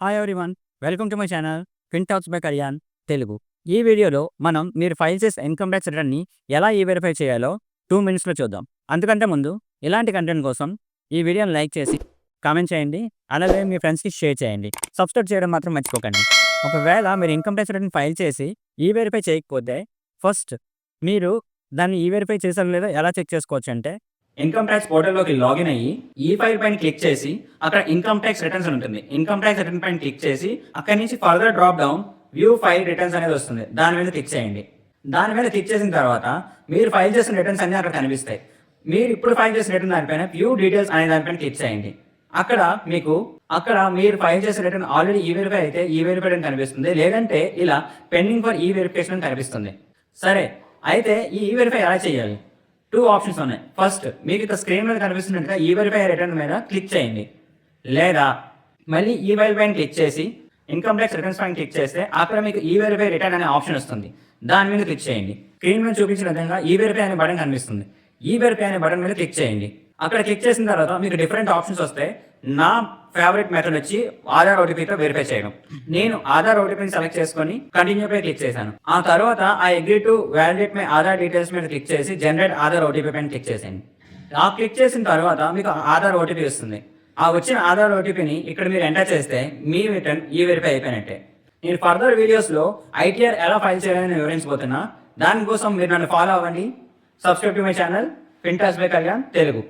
Hi everyone welcome to my channel Fin Talks by Kalyan Telugu ఈ వీడియోలో మనం మీరు ఫైల్ చేసే ఇన్కమ్ ట్యాక్స్ రిటర్న్ని ఎలా ఈ వెరిఫై చేయాలో టూ మినిట్స్లో చూద్దాం. అందుకంటే ముందు ఇలాంటి కంటెంట్ కోసం ఈ వీడియోని లైక్ చేసి కామెంట్ చేయండి అలాగే మీ ఫ్రెండ్స్కి షేర్ చేయండి. సబ్స్క్రైబ్ చేయడం మాత్రం మర్చిపోకండి. ఒకవేళ మీరు ఇన్కమ్ ట్యాక్స్ రిటర్న్ ఫైల్ చేసి ఈ వెరిఫై చేయకపోతే ఫస్ట్ మీరు దాన్ని ఈ వెరిఫై చేసారో లేదో ఎలా చెక్ చేసుకోవచ్చు అంటే ఇన్కమ్ ట్యాక్స్ పోర్టల్లోకి లాగిన్ అయ్యి ఈ ఫైల్ పైన క్లిక్ చేసి అక్కడ ఇన్కమ్ ట్యాక్స్ రిటర్న్స్ ఉంటుంది. ఇన్కమ్ ట్యాక్స్ రిటర్న్ పైన క్లిక్ చేసి అక్కడి నుంచి further drop down view file returns అనేది వస్తుంది. దాని మీద క్లిక్ చేయండి. దాని మీద క్లిక్ చేసిన తర్వాత మీరు ఫైల్ చేసిన రిటర్న్స్ అన్ని అక్కడ కనిపిస్తాయి. మీరు ఇప్పుడు ఫైల్ చేసిన రిటర్న్ దానిపైన వ్యూ డీటెయిల్స్ అనే దానిపైన క్లిక్ చేయండి. అక్కడ మీకు అక్కడ మీరు ఫైల్ చేసిన రిటర్న్ ఆల్రెడీ ఈ వెరిఫై అయితే ఈ వెరిఫైడ్ అని కనిపిస్తుంది. లేదంటే ఇలా పెండింగ్ ఫర్ ఈ వెరిఫికేషన్ అని కనిపిస్తుంది. సరే అయితే ఈ ఈ వెరిఫై ఎలా చేయాలి? టూ ఆప్షన్స్ ఉన్నాయి. ఫస్ట్ మీకు ఇక్కడ స్క్రీన్ మీద కనిపిస్తున్నట్టుగా ఈ వెరిఫై రిటర్న్ మీద క్లిక్ చేయండి. లేదా మళ్ళీ ఈ వెరిఫై క్లిక్ చేసి ఇన్కమ్ ట్యాక్స్ రిటర్న్స్ పైన క్లిక్ చేస్తే అక్కడ మీకు ఈ వెరిఫై రిటర్న్ అనే ఆప్షన్ వస్తుంది. దాని మీద క్లిక్ చేయండి. స్క్రీన్ మీద చూపించిన విధంగా ఈ వెరిఫై అనే బటన్ కనిపిస్తుంది. ఈ వెరిఫై అనే బటన్ మీద క్లిక్ చేయండి. అక్కడ క్లిక్ చేసిన తర్వాత మీకు డిఫరెంట్ ఆప్షన్స్ వస్తే నా ఫేవరెట్ మెథడ్ వచ్చి ఆధార్ ఓటీపీతో వెరిఫై చేయడం. నేను ఆధార్ ఓటీపీని సెలెక్ట్ చేసుకొని కంటిన్యూ పై క్లిక్ చేశాను. ఆ తర్వాత ఆ agree to validate my Aadhaar details మీద క్లిక్ చేసి జనరేట్ ఆధార్ ఓటీపీ పైన క్లిక్ చేశాను ఆ క్లిక్ చేసిన తర్వాత మీకు ఆధార్ ఓటీపీ వస్తుంది. ఆ వచ్చిన ఆధార్ ఓటీపీని ఇక్కడ మీరు ఎంటర్ చేస్తే మీ రిటర్న్ ఈ వెరిఫై అయిపోయినట్టే. నేను ఫర్దర్ వీడియోస్లో ఐటీఆర్ ఎలా ఫైల్ చేయాలని వివరించబోతున్నా. దానికోసం మీరు నన్ను ఫాలో అవ్వండి. Subscribe to my channel FinTalks by Kalyan Telugu